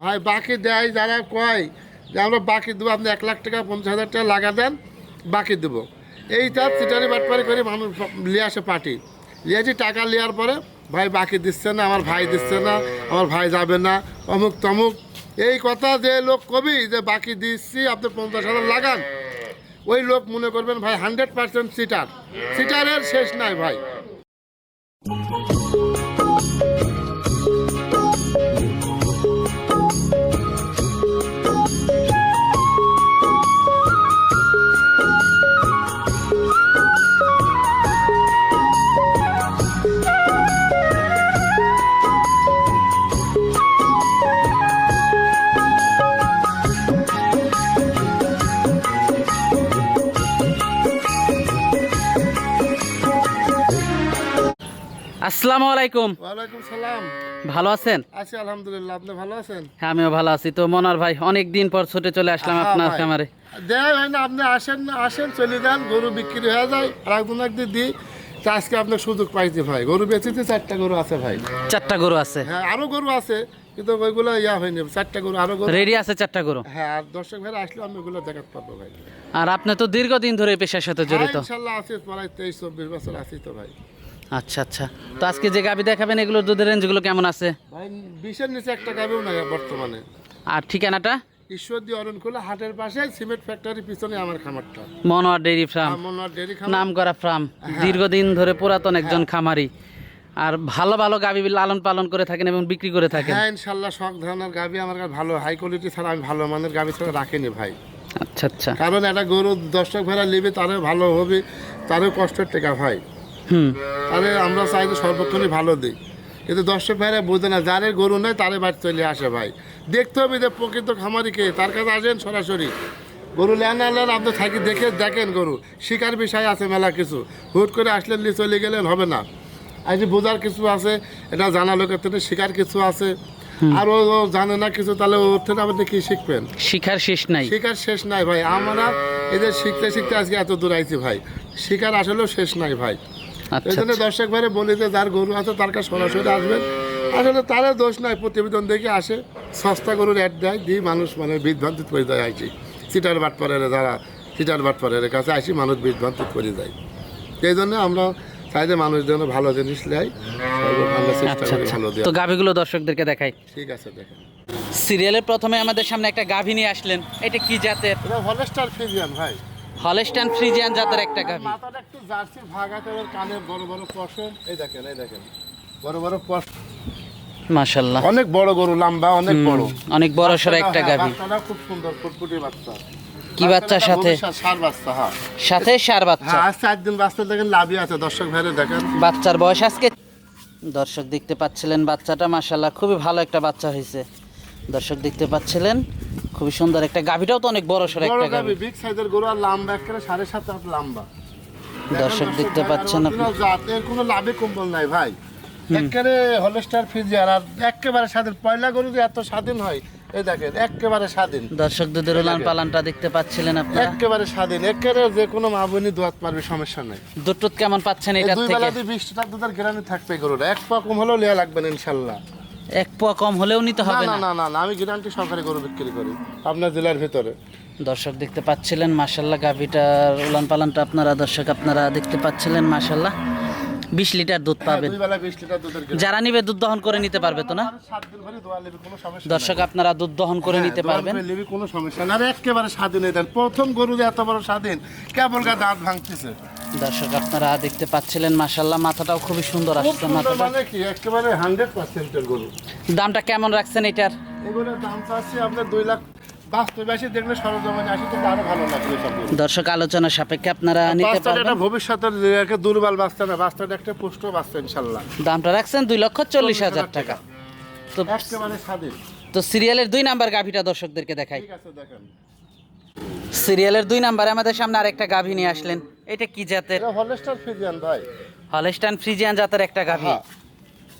ভাই বাকি দেয় যারা কয় যে আমরা বাকি দেবো, আপনি এক লাখ টাকা, পঞ্চাশ হাজার টাকা লাগা দেন, বাকি দেবো। এইটা চিটারি বাটপারি করে মানুষ নিয়ে আসে পার্টি। নিয়েছি টাকা নেওয়ার পরে, ভাই বাকি দিচ্ছে না, আমার ভাই দিচ্ছে না, আমার ভাই যাবে না, অমুক তমুক। এই কথা যে লোক কবি যে বাকি দিচ্ছি, আপনি পঞ্চাশ হাজার লাগান। ওই লোক মনে করবেন ভাই হান্ড্রেড পার্সেন্ট সিটার সিটারের শেষ নাই ভাই। আসসালামু আলাইকুম। ওয়ালাইকুম সালাম। ভালো আছেন? আছি আলহামদুলিল্লাহ আপনি ভালো আছেন? হ্যাঁ আমিও ভালো আছি। তো মনার ভাই অনেক দিন পর ছুটে চলে আসলাম হ্যাঁ আপনার। খামারে। দেয় হয় না আপনি আসেন আসেন চলে যান গরু বিক্রি হয়ে যায়। আর একদিন একদিন দিই। আজকে আপনার সুযোগ পাইছি ভাই। গরু বেচেছি চারটা গরু আছে ভাই। চারটা গরু আছে? হ্যাঁ আরও গরু আছে কিন্তু ওইগুলো ইয়া হয়নি। চারটা গরু আরও গরু রেডি আছে চারটা গরু? হ্যাঁ আর দর্শক ভাই আসলে আমি ওগুলো দেখাতে পারব ভাই। আর আপনি তো দীর্ঘদিন ধরে পেশার সাথে জড়িত। হ্যাঁ, ইনশাল্লাহ আছি প্রায় তেইশ চব্বিশ বছর আছি তো ভাই। আচ্ছা আচ্ছা। তো আজকে যে গাবি দেখাবেন এগুলোর দুধের রেঞ্জগুলো কেমন আছে? ভাই বিশের নিচে একটা গাবেও নাই বর্তমানে। আর ঠিকানাটা? ঈশ্বরদী অরণখোলা হাটের পাশে সিমেন্ট ফ্যাক্টরির পিছনে আমার খামারটা। Monowar dairy farm. Monowar dairy খামার। নাম করা ফার্ম দীর্ঘদিন ধরে পুরাতন একজন খামারি। আর ভালো ভালো গাবি লালন পালন করে থাকেন এবং বিক্রি করে থাকেন। হ্যাঁ ইনশাল্লাহ সব ধরনের গাবি আমার কাছে ভালো হাই কোয়ালিটি ছাড়া আমি ভালো মানের গাবি ছাড়া রাখিনি ভাই। আচ্ছা আচ্ছা। কারণ একটা গরু দর্শক ভেড়া নেবে তারে ভালো হবে তারও কষ্টের টেকা ভাই। তাহলে আমরা চাই যে সর্বক্ষণই ভালো দিই কিন্তু দর্শক ভাইরা বোঝে না যারে গরু নেই তারে বাড়ি চলে আসে ভাই। দেখতে হবে যে প্রকৃত খামারিকে তার কাছে আসেন সরাসরি। গরু লেন আনলেন আপনি থাকি দেখে দেখেন গরু। শিকার বিষয় আছে মেলা কিছু। হুট করে আসলেন নিয়ে চলে গেলেন হবে না। আজ যে বোঝার কিছু আছে এটা জানা লোকের থেকে শিকার কিছু আছে। আর ও ও জানে না কিছু তাহলে ওর থেকে আপনি কি শিখবেন? শিখার শেষ নাই। শিকার শেষ নাই ভাই। আমরা এদের শিখতে শিখতে আজকে এত দূর আইছি ভাই। শিকার আসলেও শেষ নাই ভাই। এই আচ্ছা। জন্য দর্শক ভাইরে বলি যে যার গরু আছে তার কাছে সরাসরি আসবেন। আসলে তারও দোষ নাই প্রতিবেদন দেখে আসে। সস্তা গরুর অ্যাড দেয় দিয়ে মানুষ মানে বিভ্রান্তিত করে দেয় আইছি সিটার বাটপারের যারা সিটার বাটপারের কাছে আসি মানুষ বিভ্রান্তিত করে দেয়। এই জন্য আমরা চাই যে মানুষ যেন ভালো জিনিস নেয়। চেষ্টা আচ্ছা আচ্ছা। তো গাভিগুলো দর্শকদেরকে দেখাই। ঠিক আছে দেখেন। সিরিয়ালের প্রথমে আমাদের সামনে একটা গাভী নিয়ে আসলেন। এটা কি জাতের? হলস্টার ফিজিয়ান ভাই। হলেস্টান ফ্রিজিয়ান জাতের একটা গাভী। মাথাটা একটু জার্সির ভাগ ওর কানে বড় বড় পশম এই দেখেন এই দেখেন। বড় বড় পশম মাশাল্লাহ অনেক বড় গরু লম্বা অনেক বড়। অনেক বড় সড় একটা হ্যাঁ, গাভী। বাচ্চাটা খুব সুন্দর ফুটফুটি বাচ্চা। কি বাচ্চার সাথে? সার বাচ্চা হ্যাঁ। সাথে সার বাচ্চা। হ্যাঁ চার দিন বাচ্চা দেখেন লাভই আছে দর্শক ভাইরে দেখেন। বাচ্চার বয়স আজকে দর্শক দেখতে পাচ্ছিলেন বাচ্চাটা মাশাল্লাহ খুবই ভালো একটা বাচ্চা হয়েছে। দর্শক দেখতে পাচ্ছিলেন খুবই সুন্দর একটা গাভীটাও তো অনেক বড় বড় একটা গাবি গাভী। বিগ সাইজের গরু আর লম্বা একেবারে সাড়ে সাত হাত লম্বা। দর্শক দেখতে পাচ্ছেন আপনি। আপনি জাতের কোনো লাভে কম্বল নাই ভাই। একেবারে হলস্টার ফিজিয়ার আর একেবারে স্বাধীন। পয়লা গরু যে এত স্বাধীন হয় এই দেখেন একেবারে স্বাধীন। দর্শক দুধের উলান পালানটা দেখতে পাচ্ছিলেন আপনারা। একেবারে স্বাধীন একেবারে যে কোনো মা বোনই দোয়াত পারবে সমস্যা নাই। দুধ কেমন পাচ্ছেন এই এটার দুই থেকে? বেলা দিয়ে বিশ টাকা দুধের গ্যারান্টি থাকবে গরুটা এক পা কম হলেও লেয়া লাগবে না ইনশাল্লাহ। এক পোয়া কম হলেও নিতে হবে না না? না না আমি গ্যারান্টি সহকারে গরু বিক্রি করি আপনার জেলার ভিতরে। দর্শক দেখতে পাচ্ছিলেন মাশাল্লাহ গাভিটার উলান পালানটা আপনারা দর্শক আপনারা দেখতে পাচ্ছিলেন মাশাল্লাহ বিশ লিটার দুধ হ্যাঁ, পাবেন। যারা নিবে দুধ দহন করে নিতে পারবে তো না? দর্শক আপনারা দুধ দহন করে হ্যাঁ, নিতে পারবেন। কোনো সমস্যা না একেবারে স্বাধীন প্রথম গরু যে এত বড় স্বাধীন কেবল গা দাঁত ভাঙতেছে। দর্শক আপনারা দেখতে পাচ্ছিলেন মাশাল্লাহ মাথাটাও খুবই সুন্দর আসছে মাথাটা। মানে কি? একেবারে হান্ড্রেড পার্সেন্টের গরু। দামটা কেমন রাখছেন এটার? এগুলোর দাম আপনার লাখ। দর্শক আলোচনা সাপেক্ষে আপনারা নিতে পারবেন। ভবিষ্যতের দুর্বল বাচ্চা না বাচ্চাটা একটা পুষ্ট বাচ্চা ইনশাল্লাহ দামটা রাখছেন দুই লক্ষ চল্লিশ হাজার টাকা। তো তো সিরিয়ালের দুই নাম্বার গাভিটা দর্শকদেরকে দেখাই। সিরিয়ালের দুই নাম্বারে আমাদের সামনে আরেকটা গাভী নিয়ে আসলেন। এটা কি জাতের? এটা হলস্টার ফ্রিজিয়ান ভাই। হলেস্টান ফ্রিজিয়ান জাতের একটা গাভী। হ্যাঁ।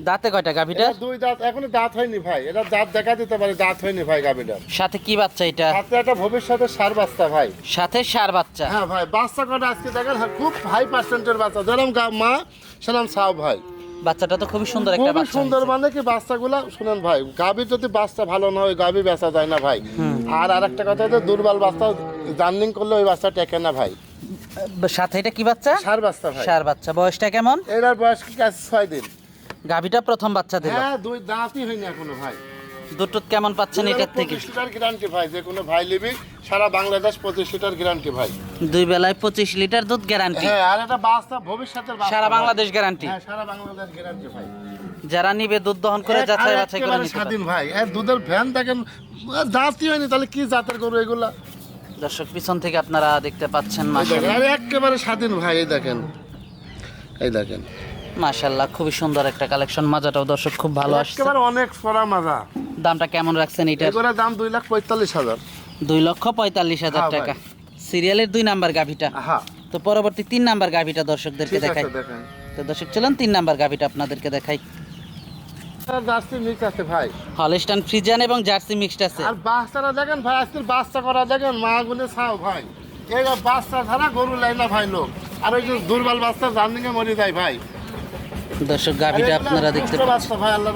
দাঁতে কয়টা গাভীটা? এটা দুই দাঁত এখনও দাঁত হয়নি ভাই। এটা দাঁত দেখা দিতে পারে দাঁত হয়নি ভাই গাবিটার সাথে কি বাচ্চা এটা? হাতে একটা ভবিষ্যতের সার বাচ্চা ভাই। সাথে সার বাচ্চা। হ্যাঁ ভাই বাচ্চা কটা আজকে দেখেন হ্যাঁ, খুব হাই পার্সেন্টের বাচ্চা। যেরকম গা- মা সেরকম সাও ভাই। বাচ্চাটা তো খুবই সুন্দর একটা খুবই বাচ্চা। সুন্দর হয়েছে। মানে কি বাচ্চাগুলা শুনেন ভাই গাভীর যদি বাচ্চা ভালো না হয় গাভী বেচা যায় না ভাই। আর আরেকটা কথা হচ্ছে দুর্বল বাচ্চা জার্নিং করলে ওই বাচ্চা টেকে না ভাই। সাথে এটা কি বাচ্চা? সার বাচ্চা ভাই। সার বাচ্চা। বয়সটা কেমন? এটার বয়স কি ছয় দিন। গাভিটা প্রথম বাচ্চা দিল। হ্যাঁ দুই দাঁতই হয়নি এখনও ভাই। দুটো কেমন পাচ্ছেন এটার থেকে? লিটার গ্যারান্টি ভাই যে কোনো ভাই নিবি সারা বাংলাদেশ পঁচিশ লিটার গ্যারান্টি ভাই। দুই বেলায় পঁচিশ লিটার দুধ গ্যারান্টি হ্যাঁ আর এটা বাচ্চা ভবিষ্যতের বাচ্চা সারা বাংলাদেশ গ্যারান্টি হ্যাঁ সারা বাংলাদেশ গ্যারান্টি ভাই। যারা নিবে দুধ দহন করে যাচাই বাছাই করে নিতে স্বাধীন ভাই। এর দুধের ভ্যান দেখেন দাঁতই হয়নি তাহলে কি জাতের গরু এগুলা? দর্শক পিছন থেকে আপনারা দেখতে পাচ্ছেন মাশাল্লাহ একেবারে স্বাধীন ভাই এই দেখেন। এই দেখেন। মাশাল্লাহ খুবই সুন্দর একটা কালেকশন। মাজাটাও দর্শক খুব ভালো আসছে। একেবারে অনেক সরা মাজা। দামটা কেমন রাখছেন এটার এগুলোর দাম দুই লাখ পঁয়তাল্লিশ হাজার। দুই লক্ষ পঁয়তাল্লিশ হাজার হ্যাঁ, টাকা। সিরিয়ালের দুই নাম্বার গাভিটা। হ্যাঁ। তো পরবর্তী তিন নাম্বার গাভিটা দর্শকদেরকে দেখাই। তো দর্শক চলুন তিন নাম্বার গাভিটা আপনাদেরকে দেখাই। জার্সি মিক্স আছে ভাই। হলস্টান ফ্রিজান এবং জার্সি মিক্সড আছে। আর বাচ্চারা দেখেন ভাই বাচ্চা করা দেখেন মা ভাই। এই বাচ্চা ছাড়া গরু লাই না ভাই লোক। আর ওই যে দুর্বল বাচ্চা মরে যায় ভাই। দর্শক গাভিটা আপনারা দেখতে পাচ্ছেন। পাচ্ছেন বাচ্চা ভাই। আল্লাহ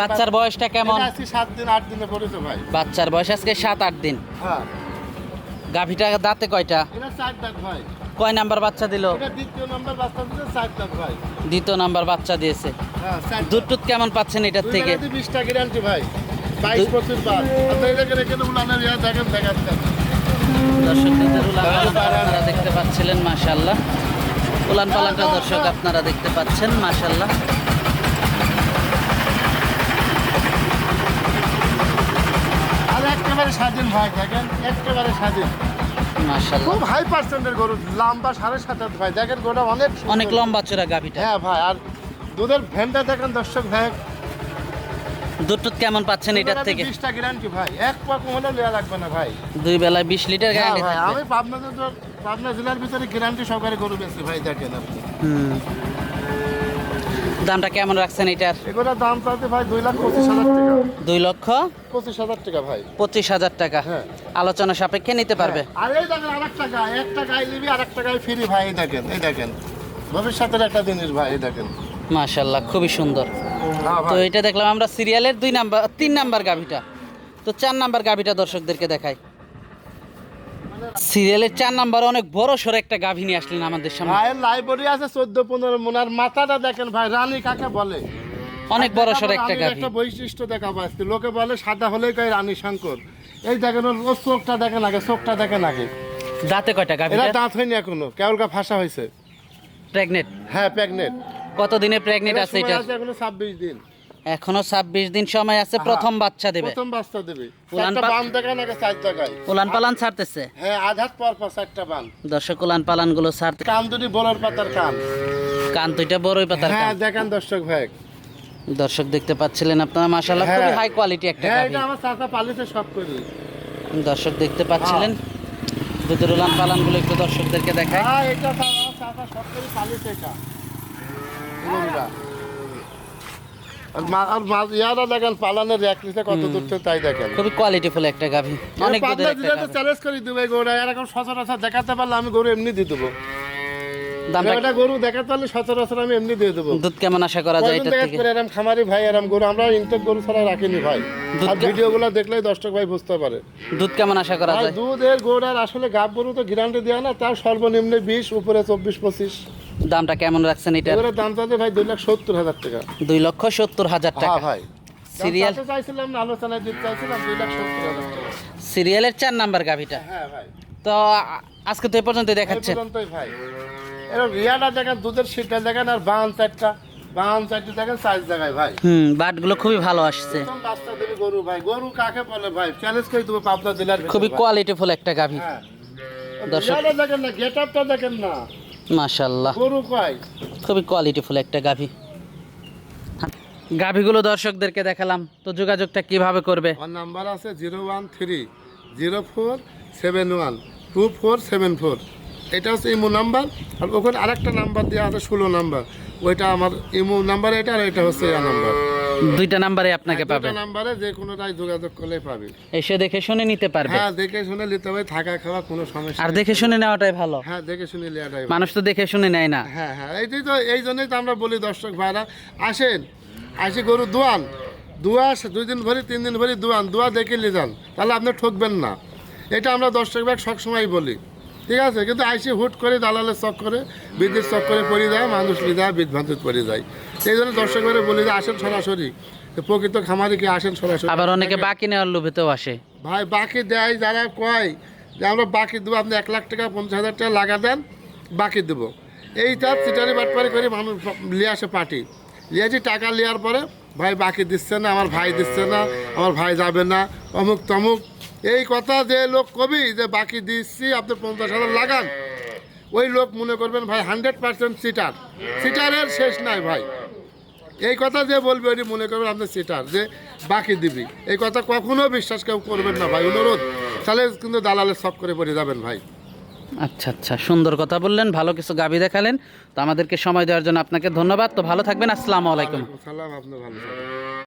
বাচ্চার বয়সটা কেমন? সাত দিন আট দিনে পড়েছে ভাই। বাচ্চার বয়স আজকে সাত আট দিন। হ্যাঁ। গাভিটা দাঁতে কয়টা? ভাই। কয় নাম্বার বাচ্চা দিল? দ্বিতীয় নাম্বার বাচ্চা দিয়েছে। হ্যাঁ দুধ টুধ কেমন পাচ্ছেন এটার থেকে? বিশটা গ্যারান্টি ভাই। বাইশ আপনারা দেখতে পাচ্ছিলেন মাশাল্লাহ উলান পালানটা দর্শক আপনারা দেখতে পাচ্ছেন মাশাল্লাহ একেবারে স্বাধীন ভাই দেখেন একেবারে স্বাধীন। মাশাল্লাহ খুব হাই পার্সেন্টের গরু লম্বা সাড়ে সাত হাত ভাই। দেখেন গরুটা অনেক অনেক লম্বা চোরা গাভিটা। হ্যাঁ ভাই আর দুধের ভ্যানটা দেখেন দর্শক ভাই। দুধ কেমন পাচ্ছেন এটার থেকে? বিশটা গ্যারান্টি ভাই। এক পা কমলে লেয়া লাগবে না ভাই। দুই বেলায় বিশ লিটার গ্যারান্টি ভাই আমি পাবনা পাবনা জেলার ভিতরে গ্যারান্টি সহকারে গরু বেশি ভাই দেখেন আপনি। হুম। দামটা কেমন রাখছেন এটার? এগুলোর দাম চাইতে ভাই দুই লাখ পঁচিশ হাজার টাকা। দুই লক্ষ পঁচিশ হাজার টাকা ভাই। পঁচিশ হাজার টাকা। হ্যাঁ। আলোচনা সাপেক্ষে নিতে পারবে। আর এই দেখেন আর একটা গায়ে একটা গায়ে নিবি আর একটা গায়ে ফ্রি ভাই এই দেখেন এই দেখেন। ভবিষ্যতের একটা জিনিস ভাই এই দেখেন। মাশাল্লাহ খুবই সুন্দর। হ্যাঁ তো এটা দেখলাম আমরা সিরিয়ালের দুই নাম্বার তিন নাম্বার গাভিটা। তো চার নাম্বার গাভিটা দর্শকদেরকে দেখাই। সিরিয়ালের চার নাম্বার অনেক বড় সড়ো একটা গাভী নিয়ে আসলেন আমাদের সামনে। ভাইয়ের লাইব্রেরি আছে চোদ্দ পনেরো মনার মাথাটা দেখেন ভাই রানী কাকে বলে? অনেক বড় একটা গাভী। একটা বৈশিষ্ট্য দেখা পাচ্ছি লোকে বলে সাদা হলেই কয় রানী শঙ্কর। এই দেখেন ওর চোখটা দেখেন আগে চোখটা দেখেন আগে। দাঁতে কয়টা এটা গাভীটা দাঁত? হয়নি এখনও কেবল কা ফাঁসা হয়েছে। প্রেগনেন্ট হ্যাঁ প্রেগনেন্ট কত দিনে প্রেগনেন্ট আছে এটা? এখনও ছাব্বিশ দিন। এখনও ছাব্বিশ দিন সময় আছে প্রথম বাচ্চা দেবে। প্রথম বাচ্চা দেবে। উলান বান আগে চার জায়গায়? উলান পালান ছাড়তেছে? হ্যাঁ আধাত পর পর চারটা বান। দর্শক উলান পালানগুলো ছাড়তে কান দুটি বড়র পাতার কান। কান দুইটা বড়ই পাতার হ্যাঁ দেখেন দর্শক ভাই। দর্শক দেখতে পাচ্ছিলেন আপনারা মাশাল্লাহ খুবই হ্যাঁ। হাই কোয়ালিটি একটা হ্যাঁ এটা আমার চাচা পালিতে সব করি। দর্শক দেখতে পাচ্ছিলেন। দুধের উলান পালানগুলো একটু দর্শকদেরকে দেখায় হ্যাঁ এটা চাচা আমার চাচা সব করি পালিতে এটা। গরুটা। আর মা- আর মা- ইয়ারা দেখেন পালানের র্যাক নিতে কত দূর থেকে তাই দেখেন। খুবই কোয়ালিটিফুল একটা গাভী। অনেক পাবনা জেলাতে চ্যালেঞ্জ করে দিবে গরু এরকম সচরাচর দেখাতে পারলে আমি গরু এমনি দিয়ে দেবো। দামটা গরু দেখাতে পারলে সচরাচর আমি এমনি দিয়ে দেবো। দুধ কেমন আশা করা যায় এটা থেকে? করে খামারি ভাই এরম গরু। আমরা ইনটেক গরু ছাড়া রাখিনি ভাই। দুধ আর ভিডিওগুলো দেখলেই দর্শক ভাই বুঝতে পারে। দুধ কেমন আশা করা যায়? দুধের গোড়ার আসলে গাব গরু তো গ্যারান্টি দেওয়া না তার সর্বনিম্ন বিশ উপরে চব্বিশ পঁচিশ। দামটা কেমন রাখছেন এটা এবারে দাম চাইছে ভাই দুই লাখ সত্তর হাজার টাকা। দুই লক্ষ সত্তর হাজার টাকা। হ্যাঁ ভাই। সিরিয়াল চাইছিলাম না আলোচনায় দিতে চাইছিলাম দুই লাখ সত্তর হাজার টাকা। সিরিয়ালের চার নাম্বার গাভীটা। হ্যাঁ ভাই। তো আজকে তো এ পর্যন্ত দেখাচ্ছেন ভাই। এরকম রিয়াটা দেখেন দুধের সিটটা দেখেন আর বান চারটা। বান চারটে দেখেন চার জায়গায় ভাই। হুম বাটগুলো খুবই ভালো আসছে। বাচ্চা দেবে গরু ভাই। গরু কাকে বলে ভাই? চ্যালেঞ্জ করে দেবো পাবনা জেলার খুবই। কোয়ালিটিফুল একটা গাভী। হ্যাঁ। দর্শক- দেখেন না গেট আপটা দেখেন না। মাশাল্লাহ খুবই কোয়ালিটিফুল একটা গাভী। গাভীগুলো দর্শকদেরকে দেখালাম তো যোগাযোগটা কীভাবে করবে? নাম্বার আছে zero one three zero four seven one two four seven four. এটা হচ্ছে ইমো নাম্বার আর ওখানে আরেকটা নাম্বার দেওয়া আছে ষোলো নাম্বার। ওইটা আমার ইমো নাম্বার এটা আর এটা হচ্ছে নাম্বার। দুইটা নাম্বারে আপনাকে দুটো পাবেন নাম্বারে যে কোনোটাই যোগাযোগ করলে পাবে। এসে দেখে শুনে নিতে পারবে। হ্যাঁ দেখে শুনে নিতে হবে থাকা খাওয়া কোনো সমস্যা আর দেখে শুনে নেওয়াটাই ভালো। হ্যাঁ দেখে শুনে নেওয়াটাই ভালো। মানুষ তো দেখে শুনে নেয় না। হ্যাঁ হ্যাঁ এইটাই তো এই জন্যই তো আমরা বলি দর্শক ভাইরা আসেন আসি গরু দোয়ান দোয়া দুই দিন ভরি তিন দিন ভরি দোয়ান দোয়া দেখে নিয়ে যান তাহলে আপনি ঠকবেন না। এটা আমরা দর্শক ভাই সবসময় বলি। ঠিক আছে কিন্তু আইসি হুট করে দালালের চক করে বিদ্যুৎ চক করে পড়ে যায় মানুষ লিদা বিধ্বান্তিত পড়ে যায় সেই জন্য দর্শক ভাইরা বলি যে আসেন সরাসরি। প্রকৃত খামারি কি আসেন সরাসরি? আবার অনেকে বাকি নেওয়ার লোভেতেও আসে। ভাই বাকি দেয় যারা কয় যে আমরা বাকি দেবো আপনি এক লাখ টাকা পঞ্চাশ হাজার টাকা লাগা দেন বাকি দেবো। এইটা চিটারি বাটপারি করে মানুষ নিয়ে আসে পার্টি। লিয়েছি টাকা নেওয়ার পরে ভাই বাকি দিচ্ছে না আমার ভাই দিচ্ছে না আমার ভাই যাবে না অমুক তমুক এই কথা যে লোক কবি যে বাকি দিচ্ছি আপনি পঞ্চাশ হাজার লাগান। ওই লোক মনে করবেন ভাই হান্ড্রেড পার্সেন্ট সিটার সিটারের শেষ নাই ভাই। এই কথা যে বলবে ওটি মনে করবেন আপনি সিটার যে বাকি দিবি। এই কথা কখনো বিশ্বাস কেউ করবেন না ভাই অনুরোধ। তাহলে কিন্তু দালালের সব করে পড়ে যাবেন ভাই। আচ্ছা আচ্ছা সুন্দর কথা বললেন ভালো কিছু গাবি দেখালেন। তো আমাদেরকে সময় দেওয়ার জন্য আপনাকে ধন্যবাদ। তো ভালো থাকবেন আসসালামু আলাইকুম। সালাম আপনি ভালো।